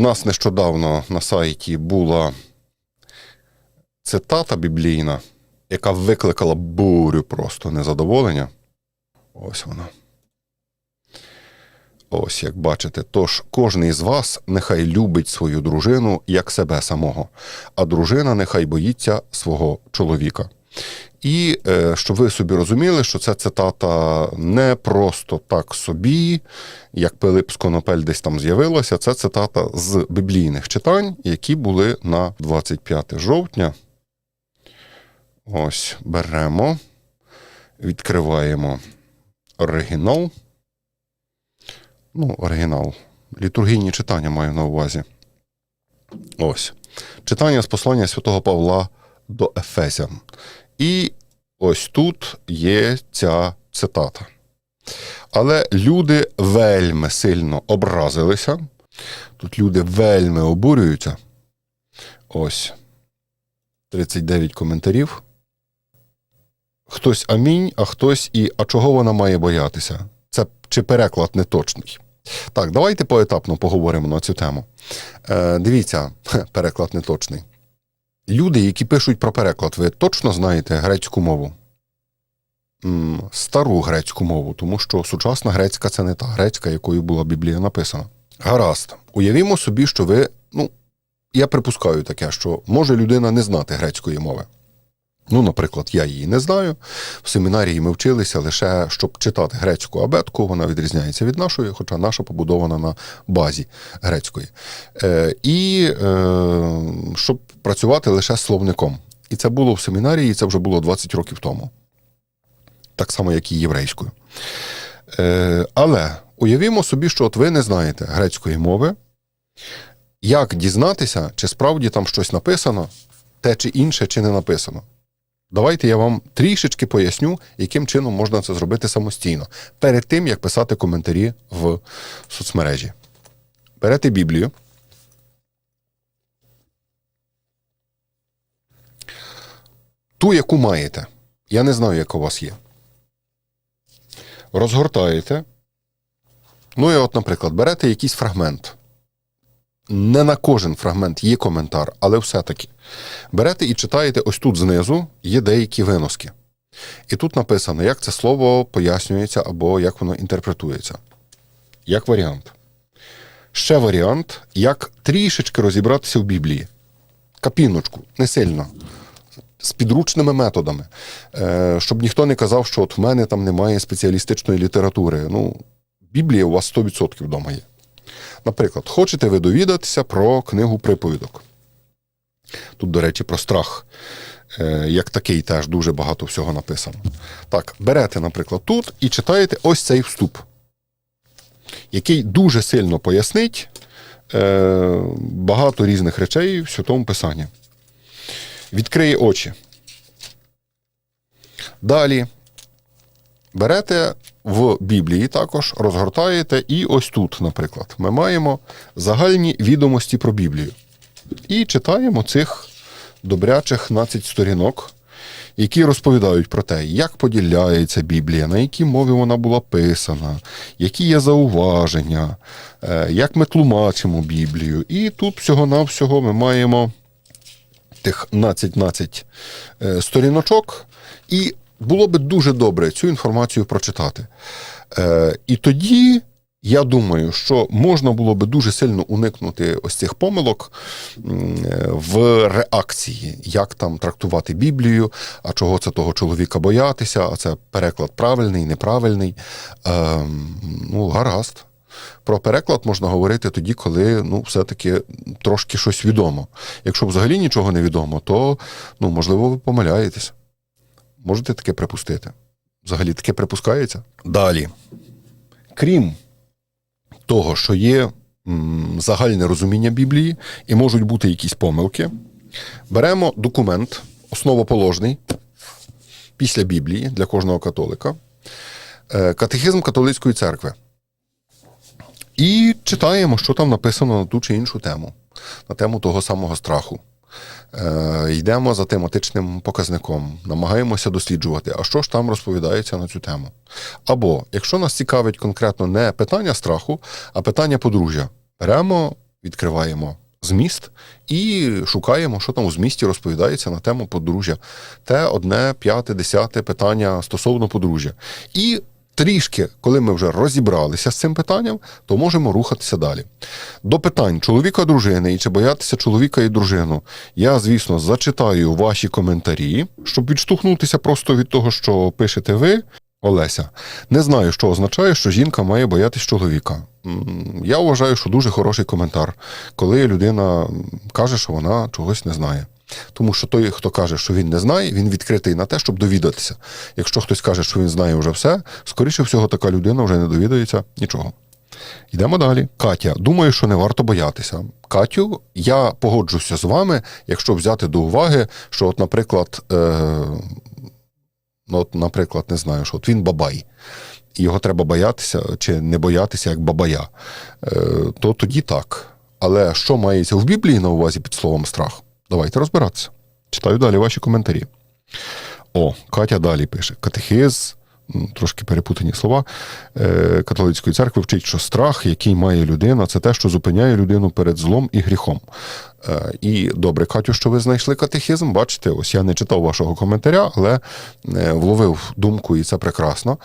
нас нещодавно на сайті була цитата біблійна, яка викликала бурю просто незадоволення. Ось вона. Ось як бачите. Тож кожен із вас нехай любить свою дружину як себе самого, а дружина нехай боїться свого чоловіка. І е, щоб ви собі розуміли, що ця цитата не просто так собі, як Пилип з Конопель десь там з'явилося, це цитата з біблійних читань, які були на 25 жовтня. Ось беремо, відкриваємо оригінал. Ну, оригінал. Літургійні читання маю на увазі. Ось. Читання з послання святого Павла до Ефесян. І ось тут є ця цитата. Але люди вельми сильно образилися. Тут люди вельми обурюються. Ось 39 коментарів. Хтось амінь, а хтось і а чого вона має боятися? Це чи переклад неточний? Так, давайте поетапно поговоримо на цю тему. Е, дивіться, переклад неточний. Люди, які пишуть про переклад, ви точно знаєте грецьку мову? Стару грецьку мову, тому що сучасна грецька це не та грецька, якою була Біблія написана. Гаразд, уявімо собі, що ви, ну, я припускаю таке, що може людина не знати грецької мови. Ну, наприклад, я її не знаю. В семінарії ми вчилися лише, щоб читати грецьку абетку, вона відрізняється від нашої, хоча наша побудована на базі грецької. Е, і е, щоб працювати лише словником. І це було в семінарії, і це вже було 20 років тому. Так само, як і єврейською. Е, але уявімо собі, що от ви не знаєте грецької мови. Як дізнатися, чи справді там щось написано, те чи інше, чи не написано? Давайте я вам трішечки поясню, яким чином можна це зробити самостійно, перед тим, як писати коментарі в соцмережі. Берете Біблію. Ту, яку маєте. Я не знаю, яка у вас є. Розгортаєте. Ну і от, наприклад, берете якийсь фрагмент. Не на кожен фрагмент є коментар, але все-таки. Берете і читаєте ось тут знизу є деякі виноски. І тут написано, як це слово пояснюється або як воно інтерпретується. Як варіант. Ще варіант, як трішечки розібратися в Біблії. Капіночку, не сильно. З підручними методами. Е, щоб ніхто не казав, що от в мене там немає спеціалістичної літератури. Ну, Біблія у вас 100% вдома є. Наприклад, хочете ви довідатися про книгу приповідок. Тут, до речі, про страх, е, як такий теж дуже багато всього написано. Так, берете, наприклад, тут і читаєте ось цей вступ, який дуже сильно пояснить е, багато різних речей в Святому Писанні. Відкриє очі. Далі берете в Біблії також, розгортаєте, і ось тут, наприклад, ми маємо загальні відомості про Біблію. І читаємо цих добрячих 12 сторінок, які розповідають про те, як поділяється Біблія, на якій мові вона була писана, які є зауваження, е, як ми тлумачимо Біблію. І тут всього-навсього ми маємо тих 12 е, сторіночок, і було би дуже добре цю інформацію прочитати. Е, І тоді я думаю, що можна було би дуже сильно уникнути ось цих помилок в реакції, як там трактувати Біблію, а чого це того чоловіка боятися, а це переклад правильний, неправильний. Ем, ну, гаразд. Про переклад можна говорити тоді, коли ну, все-таки трошки щось відомо. Якщо взагалі нічого не відомо, то ну, можливо ви помиляєтесь. Можете таке припустити. Взагалі таке припускається. Далі. Крім того, що є загальне розуміння Біблії і можуть бути якісь помилки, беремо документ, основоположний після Біблії для кожного католика, е, катехизм католицької церкви. І читаємо, що там написано на ту чи іншу тему, на тему того самого страху. Е, Йдемо за тематичним показником, намагаємося досліджувати, а що ж там розповідається на цю тему. Або, якщо нас цікавить конкретно не питання страху, а питання подружжя, беремо відкриваємо зміст і шукаємо, що там у змісті розповідається на тему подружжя. Те одне, п'яте, десяте питання стосовно подружжя. І трішки, коли ми вже розібралися з цим питанням, то можемо рухатися далі. До питань чоловіка дружини і чи боятися чоловіка і дружину. Я, звісно, зачитаю ваші коментарі, щоб відштовхнутися просто від того, що пишете ви. Олеся, не знаю, що означає, що жінка має боятись чоловіка. Я вважаю, що дуже хороший коментар, коли людина каже, що вона чогось не знає. Тому що той, хто каже, що він не знає, він відкритий на те, щоб довідатися. Якщо хтось каже, що він знає вже все, скоріше всього, така людина вже не довідається нічого. Йдемо далі. Катя, думаю, що не варто боятися. Катю, я погоджуся з вами, якщо взяти до уваги, що, от, наприклад, е, ну, от, наприклад, не знаю, що от він бабай, його треба боятися чи не боятися як бабая, е, то тоді так. Але що мається в Біблії на увазі під словом страх? Давайте розбиратися. Читаю далі ваші коментарі. О, Катя далі пише: Катехиз, м, трошки перепутані слова. е, Католицької церкви вчить, що страх, який має людина, це те, що зупиняє людину перед злом і гріхом. Е, І добре, Катю, що ви знайшли катехізм. Бачите, ось я не читав вашого коментаря, але е, вловив думку, і це прекрасно.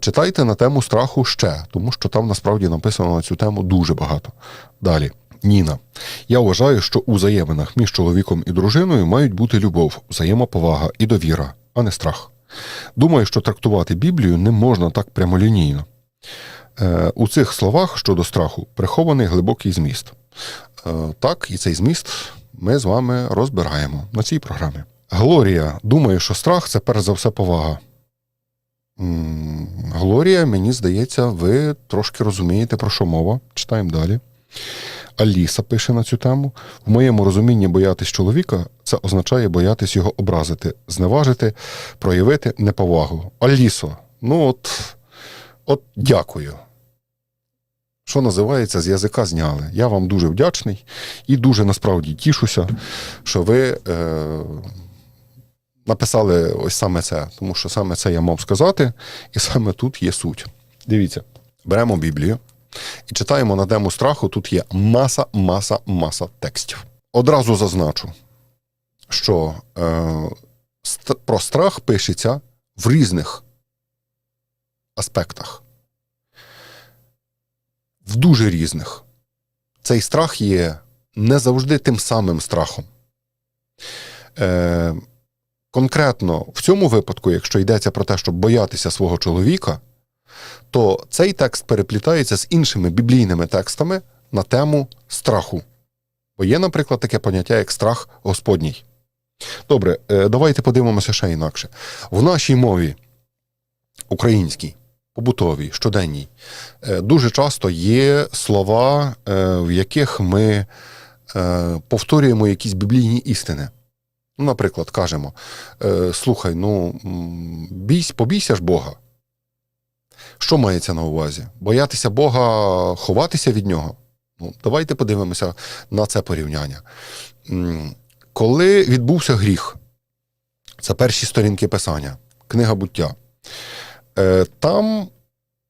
Читайте на тему страху ще, тому що там насправді написано на цю тему дуже багато. Далі. Ніна, я вважаю, що у взаєминах між чоловіком і дружиною мають бути любов, взаємоповага і довіра, а не страх. Думаю, що трактувати Біблію не можна так прямолінійно. Е, у цих словах щодо страху прихований глибокий зміст. Е, так, і цей зміст ми з вами розбираємо на цій програмі. Глорія, думаю, що страх це перш за все повага. Глорія, мені здається, ви трошки розумієте, про що мова. Читаємо далі. Аліса пише на цю тему. В моєму розумінні боятись чоловіка це означає боятись його образити, зневажити, проявити неповагу. Алісо, ну от, от дякую. Що називається, з язика зняли. Я вам дуже вдячний і дуже насправді тішуся, що ви е, написали ось саме це, тому що саме це я мав сказати, і саме тут є суть. Дивіться, беремо Біблію і читаємо на тему страху. Тут є маса, маса, маса текстів. Одразу зазначу, що е, про страх пишеться в різних аспектах. В дуже різних. Цей страх є не завжди тим самим страхом. Е, конкретно в цьому випадку, якщо йдеться про те, щоб боятися свого чоловіка, то цей текст переплітається з іншими біблійними текстами на тему страху. Бо є, наприклад, таке поняття, як страх Господній. Добре, е, давайте подивимося ще інакше. В нашій мові українській, побутовій, щоденній, е, дуже часто є слова, е, в яких ми повторюємо якісь біблійні істини. Наприклад, кажемо: слухай, ну бійсь, побійся ж Бога. Що мається на увазі? Боятися Бога, ховатися від нього? Ну, давайте подивимося на це порівняння. Коли відбувся гріх, це перші сторінки Писання, книга буття. Е, Там,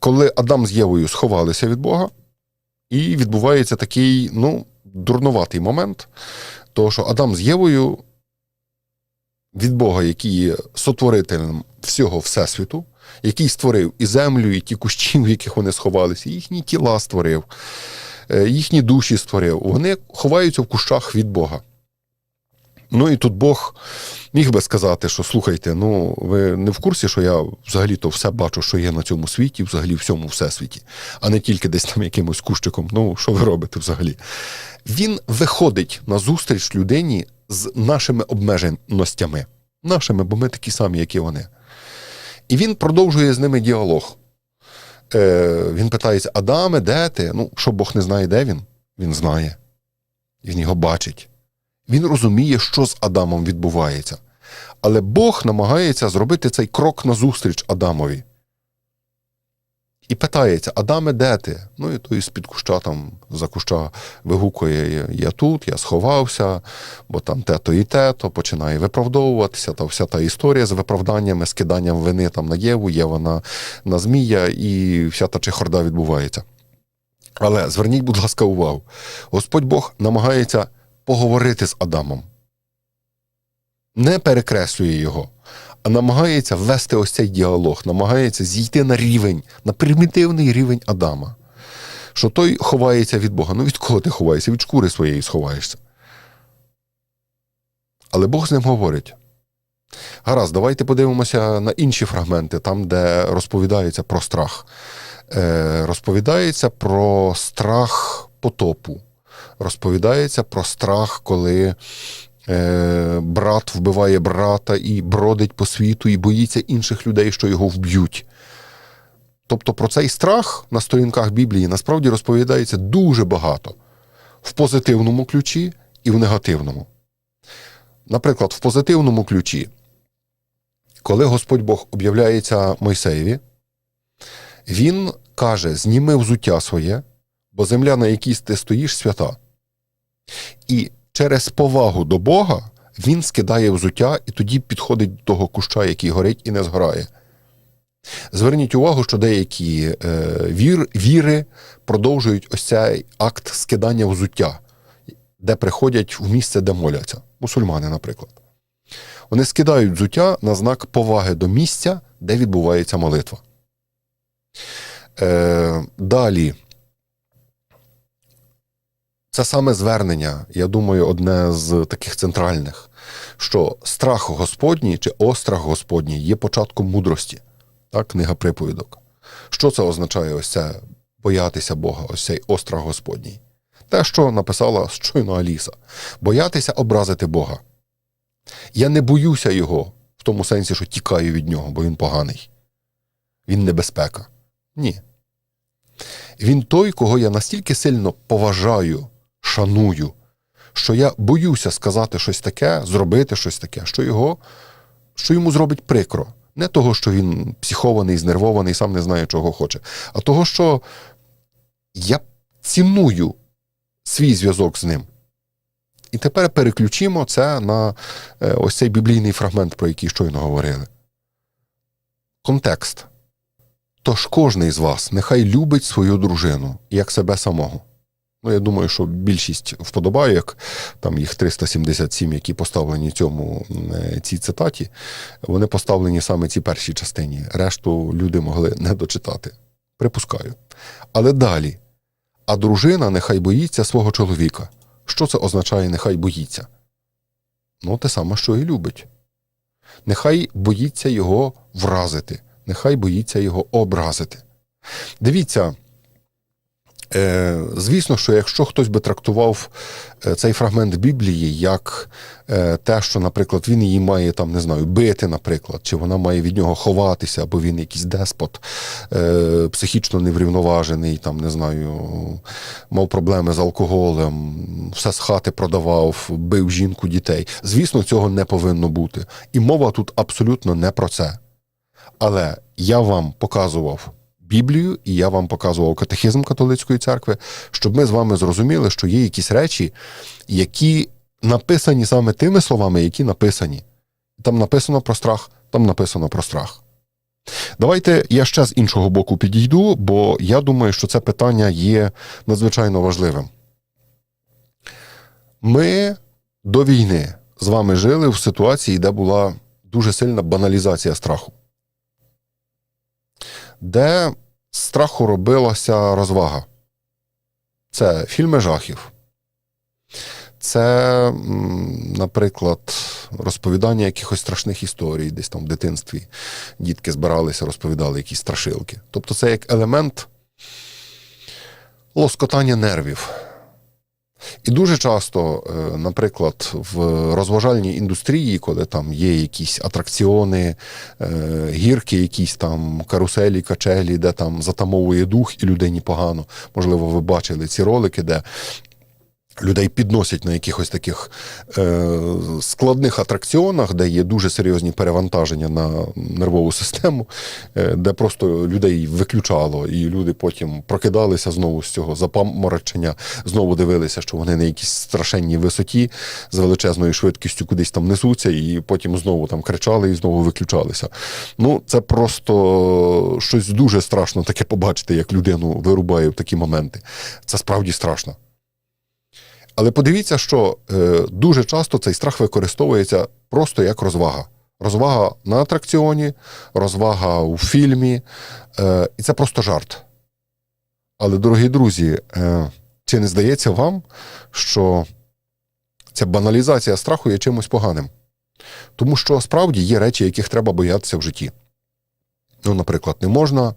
коли Адам з Євою сховалися від Бога, і відбувається такий, ну, дурнуватий момент, того, що Адам з Євою від Бога, який є сотворителем всього Всесвіту, який створив і землю, і ті кущі, в яких вони сховалися, їхні тіла створив, е, їхні душі створив. Вони ховаються в кущах від Бога. Ну і тут Бог міг би сказати, що слухайте, ну ви не в курсі, що я взагалі-то все бачу, що є на цьому світі, взагалі всьому всесвіті, а не тільки десь там якимось кущиком. Ну, що ви робите взагалі? Він виходить на зустріч людині з нашими обмеженостями, нашими, бо ми такі самі, як і вони. І він продовжує з ними діалог. Е, він питається: Адаме, де ти? Ну, що Бог не знає, де він? Він знає. Він його бачить. Він розуміє, що з Адамом відбувається. Але Бог намагається зробити цей крок назустріч Адамові. І питається: Адаме, де ти? Ну і той з-під куща там за куща вигукує: Я тут, я сховався, бо там те-то і те-то, починає виправдовуватися. Та вся та історія з виправданнями, скиданням вини там на Єву, Єва на, на Змія, і вся та чехорда відбувається. Але зверніть, будь ласка, увагу. Господь Бог намагається поговорити з Адамом. Не перекреслює його, намагається ввести ось цей діалог, намагається зійти на рівень, на примітивний рівень Адама. Що той ховається від Бога. Ну від кого ти ховаєшся? Від шкури своєї сховаєшся. Але Бог з ним говорить. Гаразд, давайте подивимося на інші фрагменти, там, де розповідається про страх. Е, розповідається про страх потопу. Розповідається про страх, коли брат вбиває брата і бродить по світу, і боїться інших людей, що його вб'ють. Тобто про цей страх на сторінках Біблії насправді розповідається дуже багато в позитивному ключі і в негативному. Наприклад, в позитивному ключі, коли Господь Бог об'являється Мойсеєві, він каже: зніми взуття своє, бо земля, на якій ти стоїш, свята. І через повагу до Бога він скидає взуття і тоді підходить до того куща, який горить і не згорає. Зверніть увагу, що деякі е, вір, віри продовжують ось цей акт скидання взуття, де приходять в місце, де моляться. Мусульмани, наприклад. Вони скидають взуття на знак поваги до місця, де відбувається молитва. Е, Далі. Це саме звернення, я думаю, одне з таких центральних, що страх Господній чи острах Господній є початком мудрості. Так, книга приповідок. Що це означає ось це боятися Бога, ось цей острах Господній? Те, що написала щойно Аліса: боятися образити Бога. Я не боюся його в тому сенсі, що тікаю від нього, бо він поганий. Він небезпека. Ні. Він той, кого я настільки сильно поважаю, шаную, що я боюся сказати щось таке, зробити щось таке, що його, що йому зробить прикро. Не того, що він психований, знервований, сам не знає, чого хоче, а того, що я ціную свій зв'язок з ним. І тепер переключимо це на е, ось цей біблійний фрагмент, про який щойно говорили. Контекст. Тож кожний з вас нехай любить свою дружину як себе самого. Ну, я думаю, що більшість вподобає, як там їх 377, які поставлені цьому е, цій цитаті, вони поставлені саме цій першій частині. Решту люди могли не дочитати. Припускаю. Але далі. А дружина нехай боїться свого чоловіка. Що це означає, нехай боїться? Ну, те саме, що і любить. Нехай боїться його вразити, нехай боїться його образити. Дивіться. Е, Звісно, що якщо хтось би трактував е, цей фрагмент Біблії як е, те, що, наприклад, він її має там, не знаю, бити, наприклад, чи вона має від нього ховатися, або він якийсь деспот, психічно неврівноважений, там, не знаю, мав проблеми з алкоголем, все з хати продавав, бив жінку дітей. Звісно, цього не повинно бути. І мова тут абсолютно не про це. Але я вам показував. Біблію, і я вам показував катехізм католицької церкви, щоб ми з вами зрозуміли, що є якісь речі, які написані саме тими словами, які написані. Там написано про страх, там написано про страх. Давайте я ще з іншого боку підійду, бо я думаю, що це питання є надзвичайно важливим. Ми до війни з вами жили в ситуації, де була дуже сильна баналізація страху де з страху робилася розвага. Це фільми жахів. Це, наприклад, розповідання якихось страшних історій, десь там в дитинстві дітки збиралися, розповідали якісь страшилки. Тобто це як елемент лоскотання нервів. І дуже часто, е, наприклад, в розважальній індустрії, коли там є якісь атракціони, е, гірки, якісь там каруселі, качелі, де там затамовує дух і людині погано. Можливо, ви бачили ці ролики, де Людей підносять на якихось таких е, складних атракціонах, де є дуже серйозні перевантаження на нервову систему, е, де просто людей виключало, і люди потім прокидалися знову з цього запаморочення, знову дивилися, що вони на якійсь страшенній висоті з величезною швидкістю кудись там несуться, і потім знову там кричали і знову виключалися. Ну, це просто щось дуже страшно таке побачити, як людину вирубає в такі моменти. Це справді страшно. Але подивіться, що е, дуже часто цей страх використовується просто як розвага. Розвага на атракціоні, розвага у фільмі, е, і це просто жарт. Але, дорогі друзі, е, чи не здається вам, що ця баналізація страху є чимось поганим? Тому що справді є речі, яких треба боятися в житті. Ну, наприклад, не можна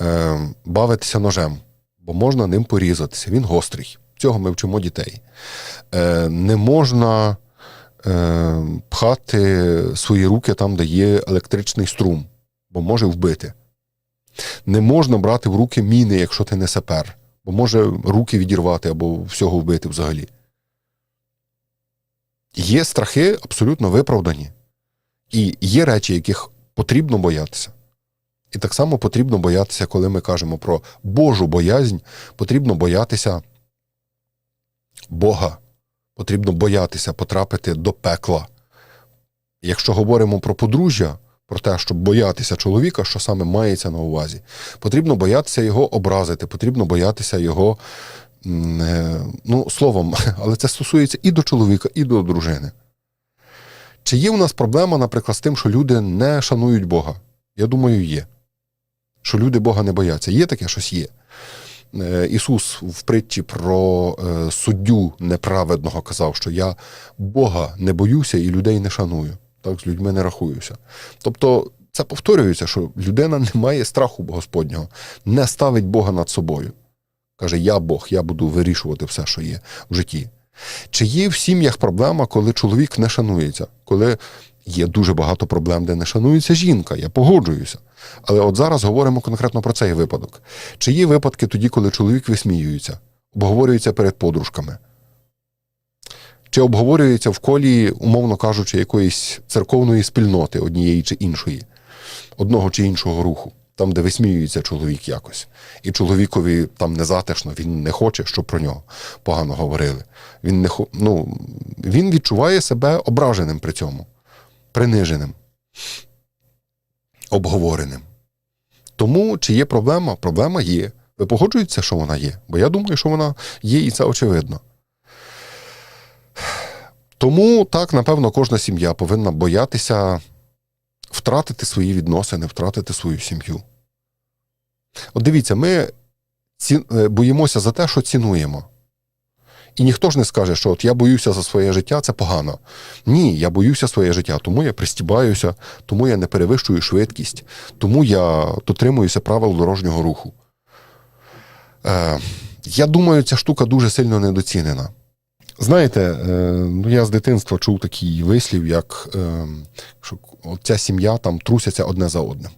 е, бавитися ножем, бо можна ним порізатися. Він гострий. Цього ми вчимо дітей. Е, не можна е, пхати свої руки там, де є електричний струм, бо може вбити. Не можна брати в руки міни, якщо ти не сапер, бо може руки відірвати або всього вбити взагалі. Є страхи абсолютно виправдані. І є речі, яких потрібно боятися. І так само потрібно боятися, коли ми кажемо про Божу боязнь, потрібно боятися Бога. Потрібно боятися потрапити до пекла. Якщо говоримо про подружжя, про те, щоб боятися чоловіка, що саме мається на увазі, потрібно боятися його образити, потрібно боятися його, е, ну, словом, але це стосується і до чоловіка, і до дружини. Чи є у нас проблема, наприклад, з тим, що люди не шанують Бога? Я думаю, є. Що люди Бога не бояться. Є таке щось є. Е, Ісус в притчі про е, суддю неправедного казав, що я Бога не боюся і людей не шаную. Так, з людьми не рахуюся. Тобто, це повторюється, що людина не має страху Господнього, не ставить Бога над собою. Каже, я Бог, я буду вирішувати все, що є в житті. Чи є в сім'ях проблема, коли чоловік не шанується, коли є дуже багато проблем, де не шанується жінка, я погоджуюся. Але от зараз говоримо конкретно про цей випадок. Чи є випадки тоді, коли чоловік висміюється, обговорюється перед подружками? Чи обговорюється в колі, умовно кажучи, якоїсь церковної спільноти однієї чи іншої, одного чи іншого руху, там, де висміюється чоловік якось, і чоловікові там незатишно, він не хоче, щоб про нього погано говорили. Він, не, ну, він відчуває себе ображеним при цьому, приниженим обговореним. Тому чи є проблема? Проблема є. Ви погоджуєтеся, що вона є? Бо я думаю, що вона є, і це очевидно. Тому так, напевно, кожна сім'я повинна боятися втратити свої відносини, втратити свою сім'ю. От дивіться, ми ці... е, боїмося за те, що цінуємо. І ніхто ж не скаже, що от я боюся за своє життя, це погано. Ні, я боюся своє життя, тому я пристібаюся, тому я не перевищую швидкість, тому я дотримуюся правил дорожнього руху. Е, я думаю, ця штука дуже сильно недоцінена. Знаєте, е, ну я з дитинства чув такий вислів, як е, що ця сім'я там трусяться одне за одним.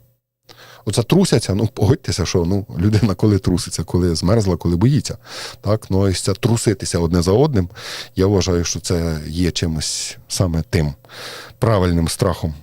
Оце трусяться, ну погодьтеся, що ну, людина коли труситься, коли змерзла, коли боїться. Так? Ну, ось це труситися одне за одним, я вважаю, що це є чимось саме тим правильним страхом.